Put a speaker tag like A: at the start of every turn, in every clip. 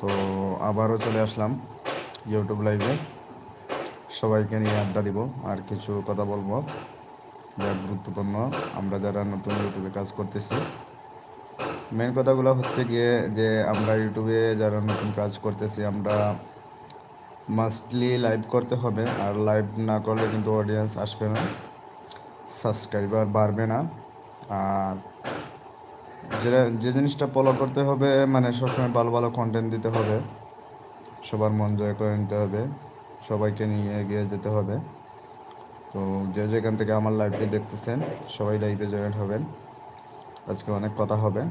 A: তো আবারও চলে আসলাম ইউটিউব লাইভে সবাইকে নিয়ে আড্ডা দিব, আর কিছু কথা বলব। যা গুরুত্বপূর্ণ। আমরা যারা নতুন ইউটিউবে কাজ করতেছি মেন কথাগুলো হচ্ছে গিয়ে যে আমরা ইউটিউবে যারা নতুন কাজ করতেছি, আমরা মাস্টলি লাইভ করতে হবে, আর লাইভ না করলে কিন্তু অডিয়েন্স আসবে না সাবস্ক্রাইবার বাড়বে না। আর যেটা যে জিনিসটা ফলো করতে হবে মানে সবসময় ভালো ভালো কন্টেন্ট দিতে হবে, সবার মন জয় করে নিতে হবে, সবাইকে নিয়ে এগিয়ে যেতে হবে। তো যে যেখান থেকে আমার লাইভটি দেখতেছেন, সবাই লাইভে জয়েন হবেন। আজকে অনেক কথা হবে।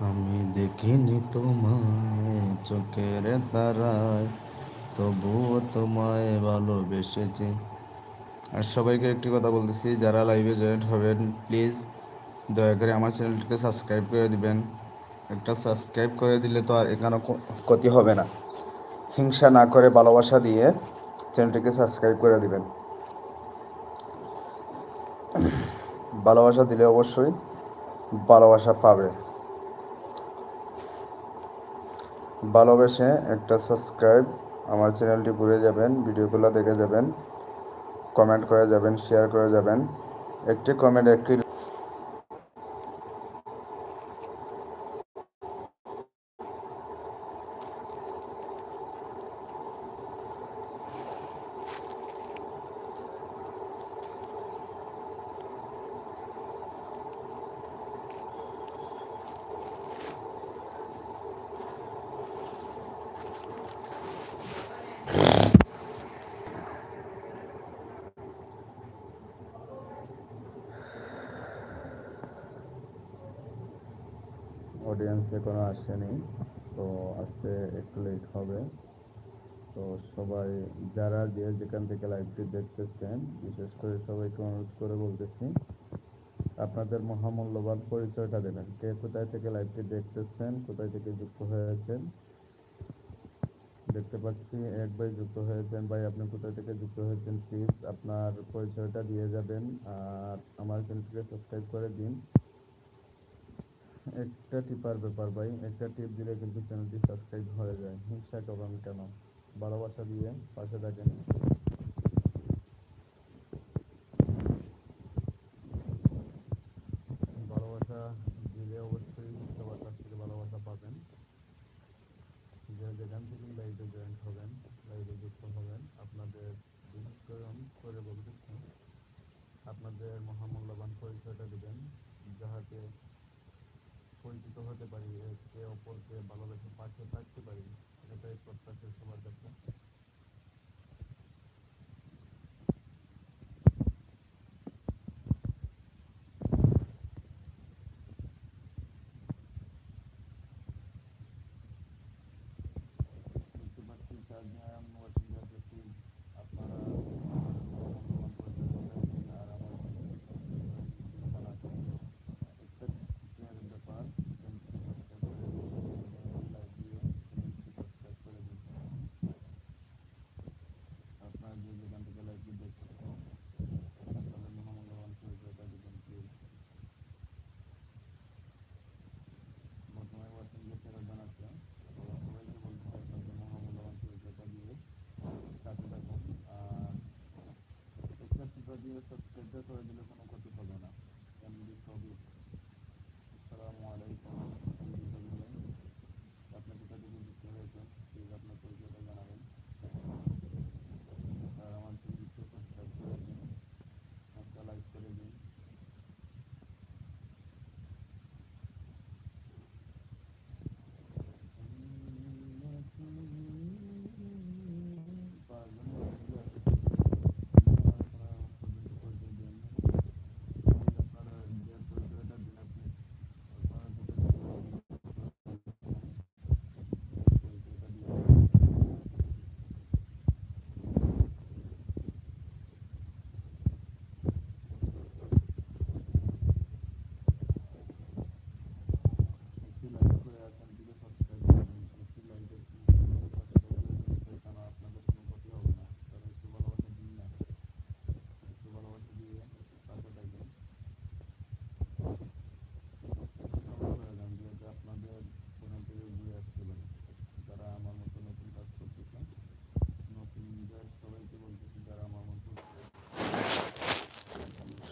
A: আমি দেখিনি তোমায় চোখের তারায়, তবুও তোমায় ভালোবেসেছি। আর সবাইকে একটি কথা বলতেছি, যারা লাইভে জয়েন হবেন প্লিজ দয়া করে আমার চ্যানেলটিকে সাবস্ক্রাইব করে দিবেন। একটা সাবস্ক্রাইব করে দিলে তো আর এখানে ক্ষতি হবে না। হিংসা না করে ভালোবাসা দিয়ে চ্যানেলটিকে সাবস্ক্রাইব করে দিবেন। ভালোবাসা দিলে অবশ্যই ভালোবাসা পাবে। ভালোবেসে একটা সাবস্ক্রাইব আমার চ্যানেলটি ঘুরে যাবেন, ভিডিওগুলো দেখে যাবেন। কমেন্ট করে যাবেন শেয়ার করে যাবেন। একটি কমেন্ট একটি অডিয়েন্স এখনও আসেনি তো আসতে একটু লেট হবে। তো সবাই যারা যে যেখান থেকে লাইভটি দেখতেছেন, বিশেষ করে সবাইকে অনুরোধ করে বলতেছি, আপনাদের মহামূল্যবান পরিচয়টা দেবেন। কে কোথায় থেকে লাইভটি দেখতেছেন, কোথায় থেকে যুক্ত হয়েছেন? দেখতে পাচ্ছি এক ভাই যুক্ত হয়েছেন। ভাই, আপনি কোথায় থেকে যুক্ত হয়েছেন? প্লিজ আপনার পরিচয়টা দিয়ে যাবেন। আর আমার চ্যানেলটিকে সাবস্ক্রাইব করে দিন। একটা টিপার ব্যাপার ভাই, একটা টিপ দিলে কিন্তু চ্যানেলটি সাবস্ক্রাইব হয়ে যায়। হিংসা করবেন কেন? ভালোবাসা দিয়ে পাশে থাকেন। ভালোবাসা দিলে অবশ্যই সবার কাছ থেকে ভালোবাসা পাবেন। যে যেখান থেকে লাইভে জয়েন্ট হবেন লাইভে যুক্ত হবেন, আপনাদের বিশেষ করে আমি করে বলতেছি, আপনাদের মহামূল্যবান পরিচয়টা দেবেন। যাহাতে পরিচিত হতে পারি একে অপরকে ভালোবেসে পাশে থাকতে পারি এটাই প্রত্যাশা সবার কাছে দেখতে পাচ্ছি চার জন ওয়াচিং করতেছি আপনারা মূল্যবান পরিচয় দিন আর আমার খেলা একটা শেয়ারের ব্যাপার চ্যানেলটি সাবস্ক্রাইব করে দিন লাইক দিয়ে চ্যানেলটি সাবস্ক্রাইব করে দিন আপনারা যে যেখান থেকে লাইভটি দেখতেছেন আপনাদের মহামূল্যবান পরিচয়টা দিবেন প্লিজ বর্তমানে ওয়াচিং যে তেরো জন আছে তো সবাইকে বলতে চাই আপনাদের মহামূল্যবান পরিচয়টা দিয়ে সাথে থাকুন আর একটা টিপা দিয়ে সাবস্ক্রাইবটা করে দিলে কোনো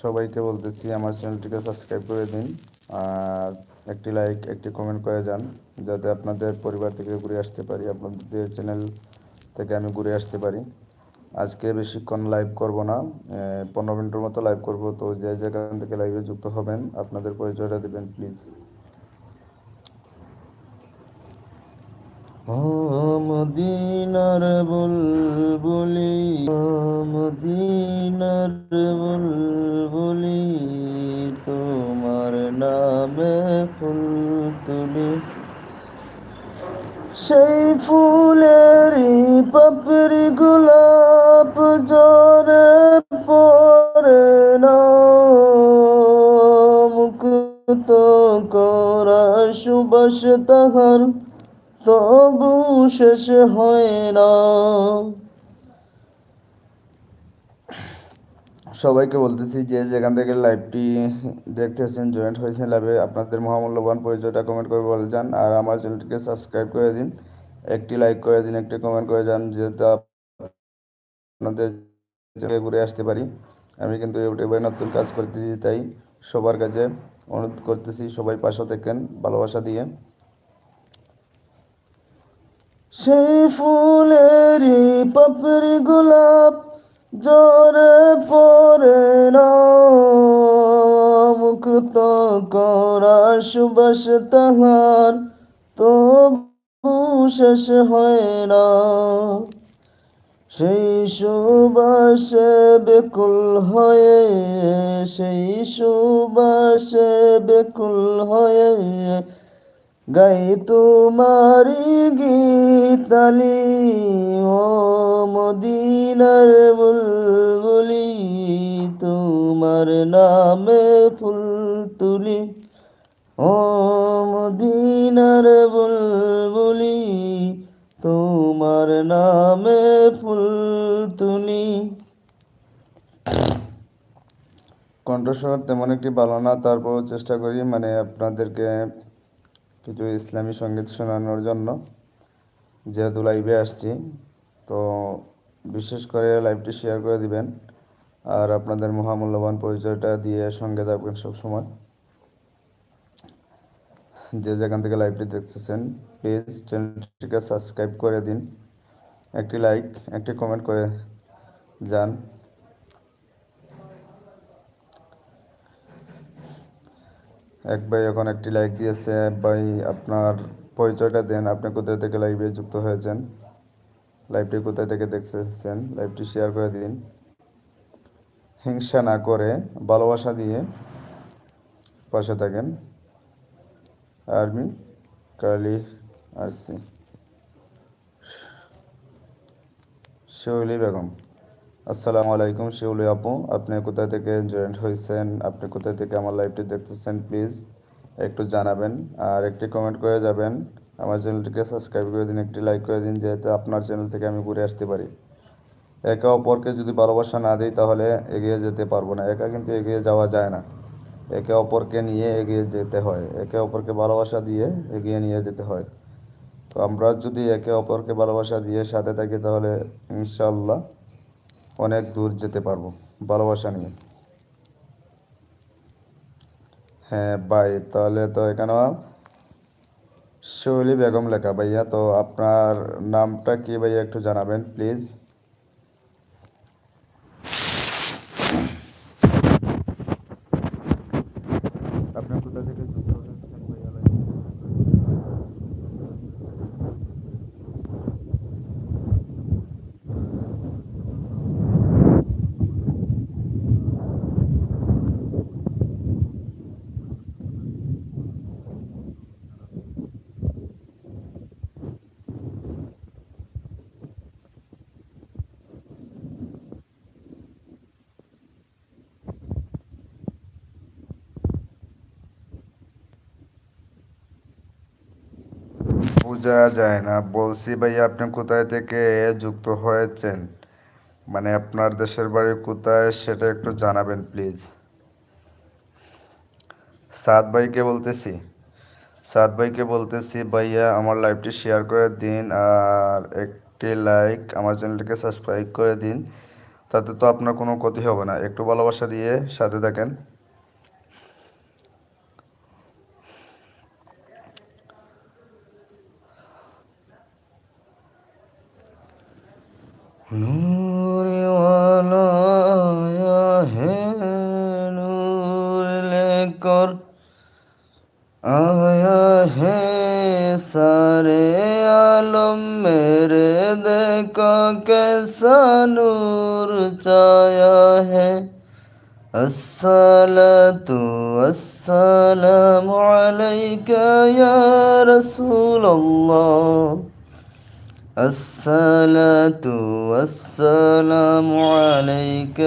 A: সবাইকে বলতেছি আমার চ্যানেলটিকে সাবস্ক্রাইব করে দিন আর একটি লাইক একটি কমেন্ট করে যান, যাতে আপনাদের পরিবার থেকে ঘুরে আসতে পারি, আপনাদের চ্যানেল থেকে আমি ঘুরে আসতে পারি। আজকে বেশিক্ষণ লাইভ করব না পনেরো মিনিটের মতো লাইভ করব, তো যে যেখান থেকে লাইভে যুক্ত হবেন, আপনাদের পরিচয়টা দেবেন প্লিজ মদিনার বুলবুলি মদিনার তোমার নামে ফুল তুলি সেই ফুলেরই পাপড়ি গোলাপ জরে পরে না। মুক্ত করা সুবাস তাহার তবু শেষ হয় না। সবাইকে বলতেছি যে যেখান থেকে লাইভটি দেখতেছেন জয়েন্ট হয়েছেন লাইভে আপনাদের মহামূল্যবান পরিচয়টা কমেন্ট করে বলে যান। আর আমার চ্যানেলটিকে সাবস্ক্রাইব করে দিন। একটি লাইক করে দিন, একটি কমেন্ট করে যান, যেহেতু আপনাদের ঘুরে আসতে পারি। আমি কিন্তু ইউটিউবে নতুন কাজ করতেছি, তাই সবার কাছে অনুরোধ করতেছি, সবাই পাশে থাকেন, ভালোবাসা দিয়ে। সেই ফুলেরই পাপড়ি গোলাপ জরে পরে মুক্ত করা সুবাস তাহার তো শেষ হয় না। সেই সুবাসে বেকুল হয়ে, সেই সুবাসে বেকুল হয়ে গাই তোমারি গীতালি ও মদিনার বুলবুলি, তোমার নামে ফুল তুলি, ও মদিনার বুলবুলি, তোমার নামে ফুল তুলি। কণ্ঠস্বর তেমন একটি ভালো না তারপরও চেষ্টা করি মানে আপনাদেরকে কিছু ইসলামী সংগীত শোনানোর জন্য যেহেতু লাইভে আসছি, তো বিশেষ করে লাইভটি শেয়ার করে দিবেন। আর আপনাদের মহামূল্যবান পরিচয়টা দিয়ে সঙ্গে থাকবেন সবসময়। যে যেখান থেকে লাইভটি দেখতেছেন প্লিজ চ্যানেলটিকে সাবস্ক্রাইব করে দিন। একটি লাইক একটি কমেন্ট করে যান। এক ভাই এখন একটি লাইক দিয়েছে, এক ভাই আপনার পরিচয়টা দেন, আপনি কোথায় থেকে লাইভে যুক্ত হয়েছেন? লাইভটি কোথায় থেকে দেখতেছেন? লাইভটি শেয়ার করে দিন। হিংসা না করে, ভালোবাসা দিয়ে পাশে থাকেন। আর্মি কালি আসছি শিউলি বেগম। আসসালামু আলাইকুম শিউলি আপু। আপনি কোথা থেকে জয়েন্ট হয়েছেন? আপনি কোথা থেকে আমার লাইভটি দেখতেছেন, প্লিজ একটু জানাবেন আর একটি কমেন্ট করে যাবেন। আমার চ্যানেলটিকে সাবস্ক্রাইব করে দিন, একটি লাইক করে দিন, যেহেতু আপনার চ্যানেল থেকে আমি ঘুরে আসতে পারি। একে অপরকে যদি ভালোবাসা না দিই তাহলে এগিয়ে যেতে পারব না। একা কিন্তু এগিয়ে যাওয়া যায় না। একে অপরকে নিয়ে এগিয়ে যেতে হয়। একে অপরকে ভালোবাসা দিয়ে এগিয়ে নিয়ে যেতে হয়। তো আমরা যদি একে অপরকে ভালোবাসা দিয়ে সাথে থাকি তাহলে ইনশাল্লাহ অনেক দূর যেতে পারব, ভালোবাসা নিয়ে। হ্যাঁ ভাই, তাহলে তো এখানে শৈলী বেগম লেখা। ভাইয়া, তো আপনার নামটা কি ভাইয়া একটু জানাবেন প্লিজ আপনি কোথা থেকে যুক্ত হয়েছেন ভাইয়া বোঝা যায় না। বলছি, ভাই, আপনি কোথায় থেকে যুক্ত হয়েছেন? মানে আপনার দেশের বাড়ি কোথায় সেটা একটু জানাবেন প্লিজ সাদ ভাইকে বলতেছি। সাদ ভাইকে বলতেছি, ভাইয়া, আমার লাইভটি শেয়ার করে দিন আর একটি লাইক আমার চ্যানেলটিকে সাবস্ক্রাইব করে দিন। তাতে তো আপনার কোনো ক্ষতি হবে না। একটু ভালোবাসা দিয়ে সাথে থাকেন। সারে আলম মেরে দেখো কেসা নূর চায়া হে الصلاة والسلام عليك يا رسول الله الصلاة والسلام عليك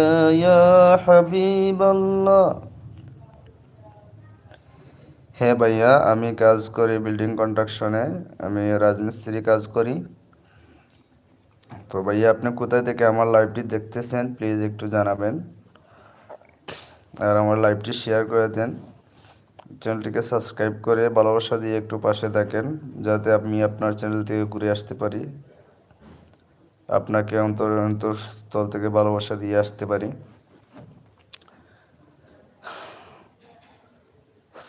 A: يا حبيب الله হ্যাঁ ভাইয়া, আমি কাজ করি বিল্ডিং কন্ট্রাকশনে আমি রাজমিস্ত্রি কাজ করি। তো ভাইয়া, আপনি কোথায় থেকে আমার লাইভটি দেখতেছেন প্লিজ একটু জানাবেন। আর আমার লাইভটি শেয়ার করে দেন। চ্যানেলটিকে সাবস্ক্রাইব করে ভালোবাসা দিয়ে একটু পাশে থাকেন, যাতে আমি আপনার চ্যানেল থেকে ঘুরে আসতে পারি। আপনাকে অন্তর অন্তরস্থল থেকে ভালোবাসা দিয়ে আসতে পারি।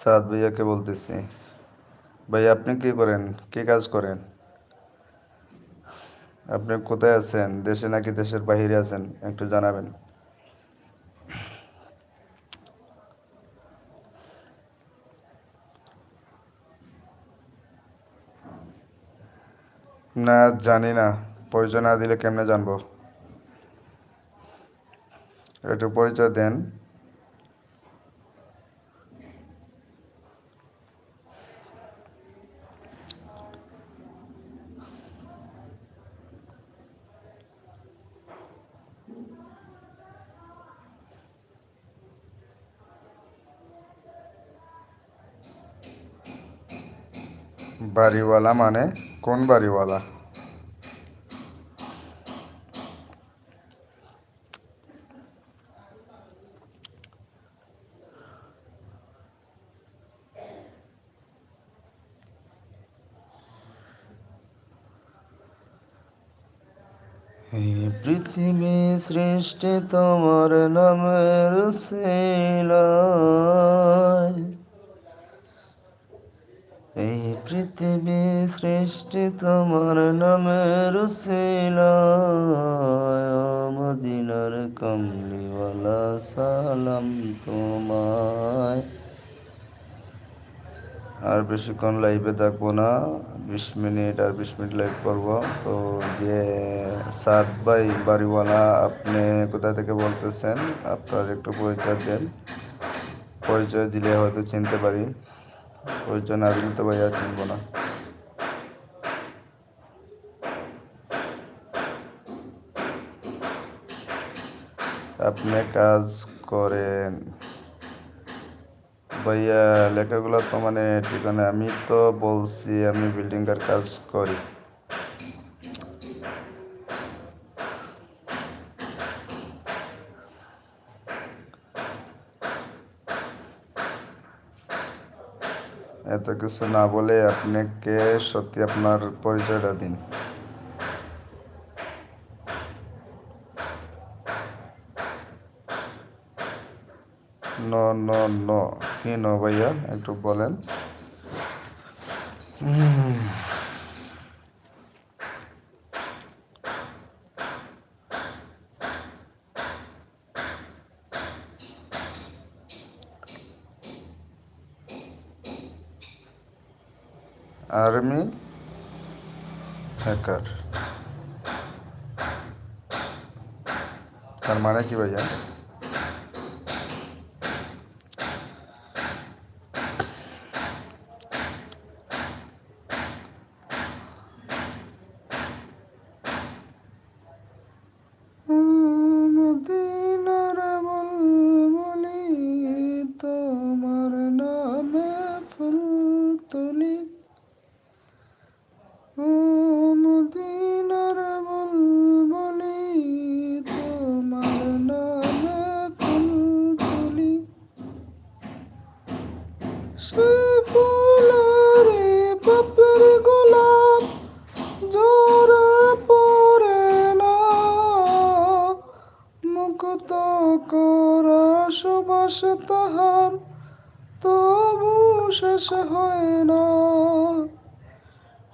A: সাদ ভাইয়াকে বলতেছি। ভাই আপনি কি করেন? কি কাজ করেন? আপনি কোথায় আছেন? দেশে নাকি দেশের বাহিরে আছেন? একটু জানাবেন। না, জানি না। পরিচয় না দিলে কেমনে জানব? একটু পরিচয় দেন। বাড়িওয়ালা মানে কোন বাড়িওয়ালা পৃথিবী সৃষ্টি তোমার নামের শিলায় এই পৃথিবী সৃষ্টি তোমার নামের মদিনার কমলিওয়ালা সালাম তোমায়। আর বেশিক্ষণ লাইভে থাকব না, বিশ মিনিট আর বিশ মিনিট লাইভ করব। তো যে সাদ ভাই বাড়িওয়ালা, আপনি কোথা থেকে বলতেছেন? আপনার একটু পরিচয় দেন। পরিচয় দিলে হয়তো চিনতে পারি। পরিচয় জন্য আদিল তো ভাই আর চিনবো না। আপনি কাজ করেন। ভাইয়া, লেখাগুলো তো মানে ঠিকানা আমি তো বলছি, আমি বিল্ডিংয়ের কাজ করি। এত কিছু না বলে আপনাকে সত্যি আপনার পরিচয়টা দিন। ন ন ন। কি নো ভাইয়া? একটু বলেন। আর্মি হ্যাকার তার মানে কি
B: শেষ হয় না।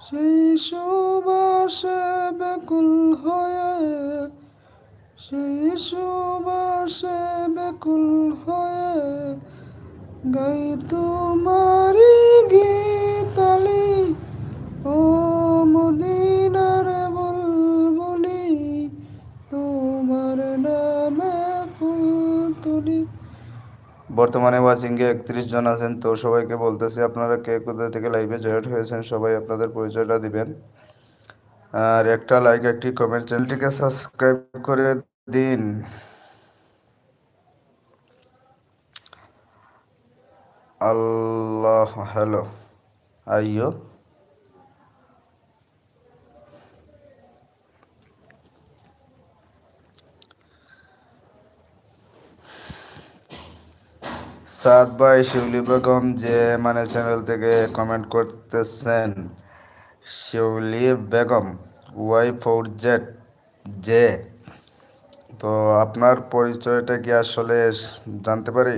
B: সেই সুবাসে বেকুল হয়ে সেই সুবাসে বেকুল হয়ে গাই তোমারি বর্তমানে ওয়াচিংয়ে একত্রিশ জন আছেন, তো সবাইকে বলতেছি আপনারা কে কোথা থেকে লাইভে জয়েন হয়েছেন সবাই আপনাদের পরিচয়টা দিবেন। আর একটা লাইক একটি কমেন্ট চ্যানেলটিকে সাবস্ক্রাইব করে দিন। আল্লাহ হ্যালো আইয়ো। সাদ ভাই, শিউলি বেগম যে মানে চ্যানেল থেকে কমেন্ট করতেছেন, Shiuli Begum, Y four Z J. তো আপনার পরিচয়টা কি আসলে জানতে পারি?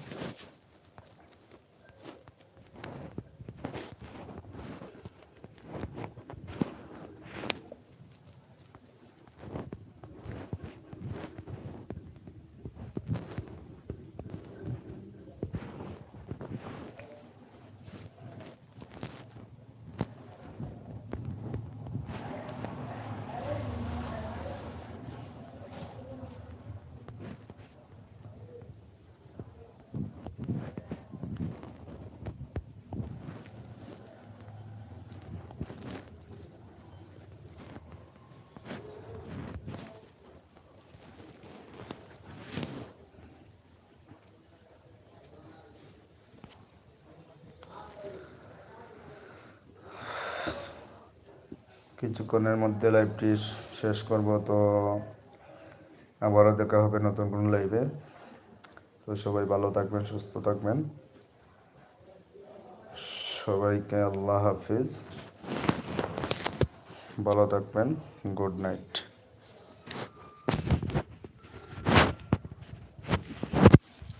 B: কিছুক্ষণের মধ্যে লাইভটি শেষ করব, তো আবারও দেখা হবে নতুন কোনো লাইভে তো সবাই ভালো থাকবেন, সুস্থ থাকবেন। সবাইকে আল্লাহ হাফিজ। ভালো থাকবেন গুড নাইট